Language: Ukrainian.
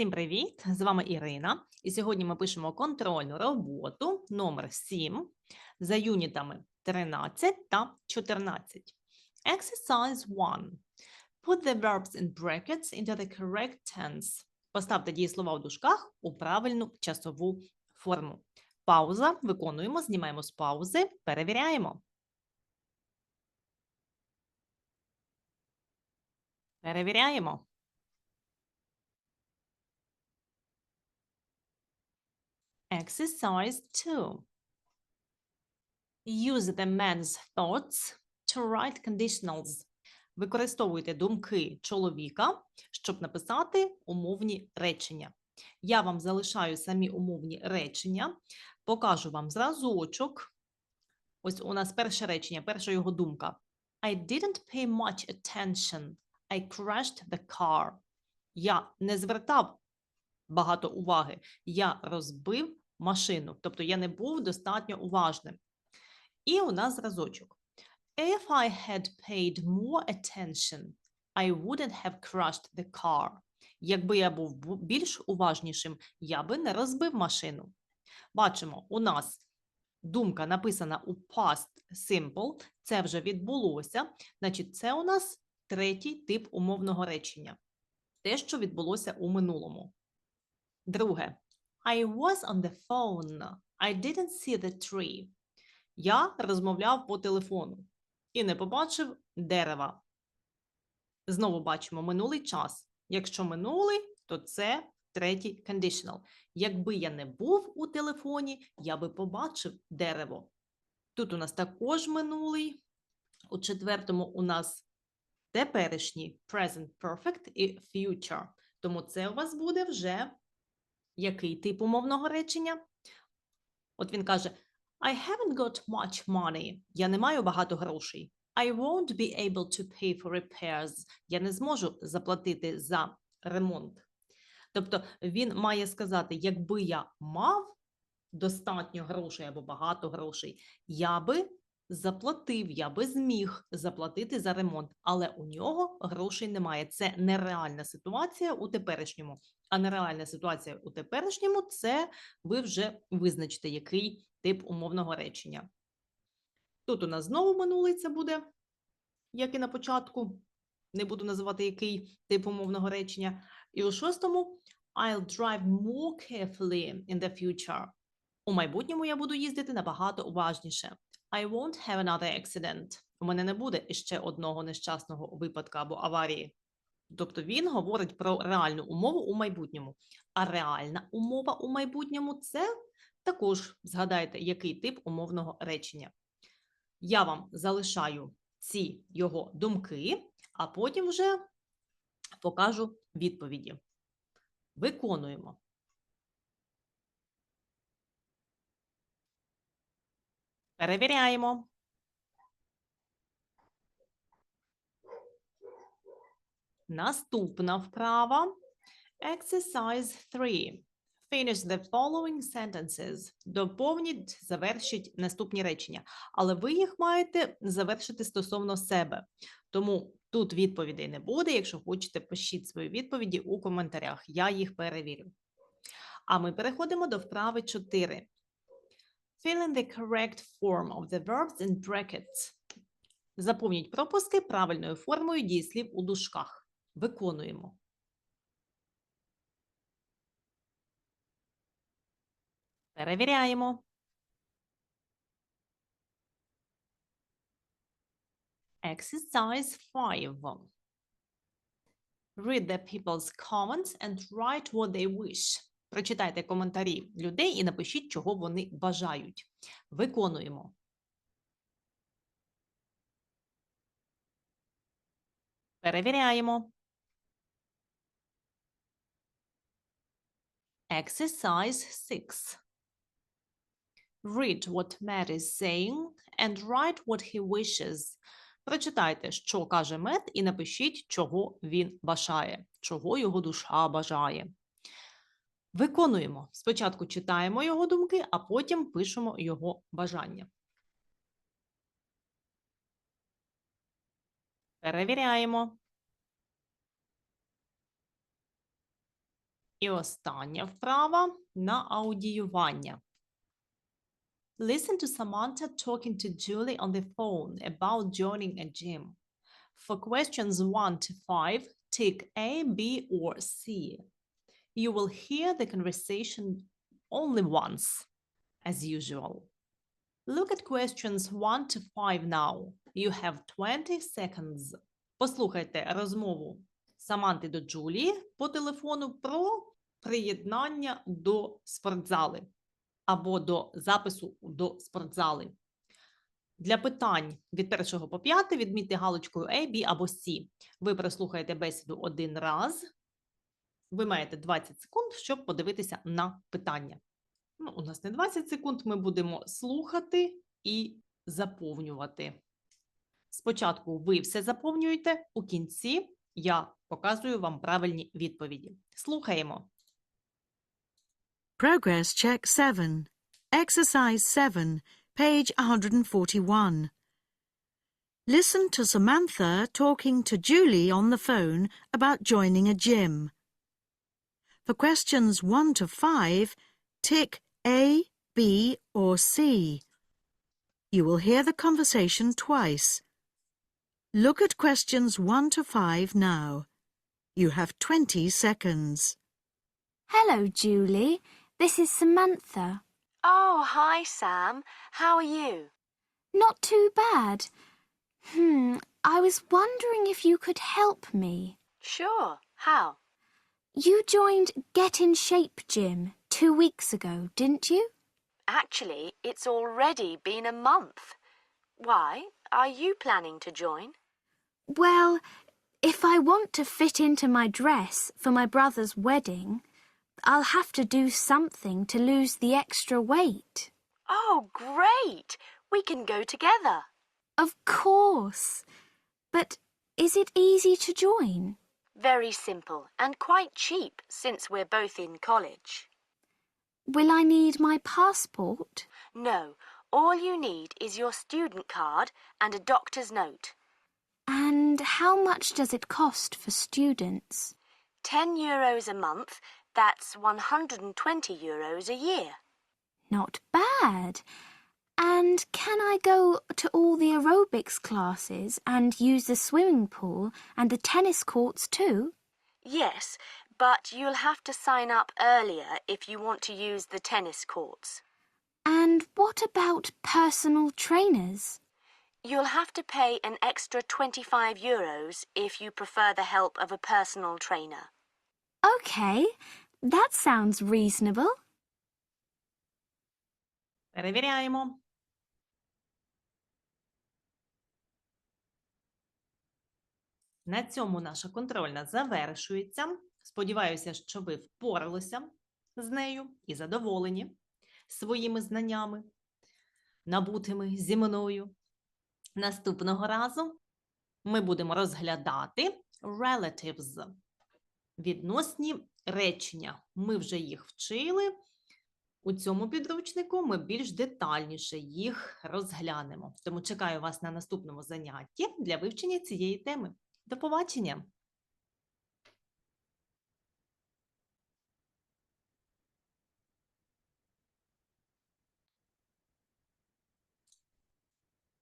Всім привіт! З вами Ірина. І сьогодні ми пишемо контрольну роботу номер 7 за юнітами 13 та 14. Exercise 1. Put the verbs in brackets into the correct tense. Поставте дієслова у дужках у правильну часову форму. Пауза. Виконуємо, знімаємо з паузи, перевіряємо. Перевіряємо. Exercise 2. Use the man's thoughts to write conditionals. Використовуйте думки чоловіка, щоб написати умовні речення. Я вам залишаю самі умовні речення, покажу вам зразочок. Ось у нас перше речення, перша його думка. I didn't pay much attention. I crashed the car. Я не звертав багато уваги. Я розбив машину, тобто я не був достатньо уважним. І у нас зразочок. If I had paid more attention, I wouldn't have crashed the car. Якби я був більш уважнішим, я би не розбив машину. Бачимо, у нас думка написана у past simple, це вже відбулося, значить, це у нас третій тип умовного речення. Те, що відбулося у минулому. Друге. I was on the phone. I didn't see the tree. Я розмовляв по телефону і не побачив дерева. Знову бачимо минулий час. Якщо минулий, то це третій conditional. Якби я не був у телефоні, я би побачив дерево. Тут у нас також минулий. У четвертому у нас теперішній present perfect і future. Тому це у вас буде вже який тип умовного речення? От він каже: I haven't got much money. Я не маю багато грошей. I won't be able to pay for repairs. Я не зможу заплатити за ремонт. Тобто він має сказати, якби я мав достатньо грошей або багато грошей, я би заплатив, я би зміг заплатити за ремонт, але у нього грошей немає. Це нереальна ситуація у теперішньому. А нереальна ситуація у теперішньому це ви вже визначите, який тип умовного речення. Тут у нас знову минулий це буде, як і на початку. Не буду називати який тип умовного речення. І у шостому I'll drive more carefully in the future. У майбутньому я буду їздити набагато уважніше. I won't have another accident. У мене не буде іще одного нещасного випадка або аварії. Тобто він говорить про реальну умову у майбутньому. А реальна умова у майбутньому це також згадайте, який тип умовного речення. Я вам залишаю ці його думки, а потім вже покажу відповіді. Виконуємо. Перевіряємо. Наступна вправа. Exercise 3. Finish the following sentences. Доповніть, завершіть наступні речення. Але ви їх маєте завершити стосовно себе. Тому тут відповідей не буде. Якщо хочете, пишіть свої відповіді у коментарях. Я їх перевірю. А ми переходимо до вправи 4. Fill in the correct form of the verbs in brackets. Заповніть пропуски правильною формою дієслів у дужках. Виконуємо. Перевіряємо. Exercise 5. Read the people's comments and write what they wish. Прочитайте коментарі людей і напишіть, чого вони бажають. Виконуємо. Перевіряємо. Exercise 6. Read what Matt is saying and write what he wishes. Прочитайте, що каже Мет, і напишіть, чого він бажає, чого його душа бажає. Виконуємо. Спочатку читаємо його думки, а потім пишемо його бажання. Перевіряємо. І остання вправа на аудіювання. Listen to Samantha talking to Julie on the phone about joining a gym. For questions 1 to 5, tick A, B, or C. You will hear the conversation only once, as usual. Look at questions 1 to 5 now. You have 20 seconds. Послухайте розмову Саманти до Джулії по телефону про приєднання до спортзали або до запису до спортзали. Для питань від першого по п'яте відмітьте галочкою A, B або C. Ви прослухаєте бесіду один раз. Ви маєте 20 секунд, щоб подивитися на питання. Ну, у нас не 20 секунд, ми будемо слухати і заповнювати. Спочатку ви все заповнюєте, у кінці я показую вам правильні відповіді. Слухаємо. Progress check 7. Exercise 7, page 141. Listen to Samantha talking to Julie on the phone about joining a gym. For questions 1 to 5, tick A, B, or C. You will hear the conversation twice. Look at questions 1 to 5 now. You have 20 seconds. Hello, Julie. This is Samantha. Oh, hi, Sam. How are you? Not too bad. Hmm, I was wondering if you could help me. Sure. How? You joined Get in Shape Gym two weeks ago, didn't you? Actually, it's already been a month. Why? Are you planning to join? Well, if I want to fit into my dress for my brother's wedding, I'll have to do something to lose the extra weight. Oh, great! We can go together. Of course. But is it easy to join? Very simple and quite cheap since we're both in college. Will I need my passport? No, all you need is your student card and a doctor's note. And how much does it cost for students? 10 euros a month, that's 120 euros a year. Not bad. And can I go to all the aerobics classes and use the swimming pool and the tennis courts too? Yes, but you'll have to sign up earlier if you want to use the tennis courts. And what about personal trainers? You'll have to pay an extra 25 euros if you prefer the help of a personal trainer. Okay, that sounds reasonable. На цьому наша контрольна завершується. Сподіваюся, що ви впоралися з нею і задоволені своїми знаннями, набутими зі мною. Наступного разу ми будемо розглядати relatives. Відносні речення. Ми вже їх вчили. У цьому підручнику ми більш детальніше їх розглянемо. Тому чекаю вас на наступному занятті для вивчення цієї теми. До побачення!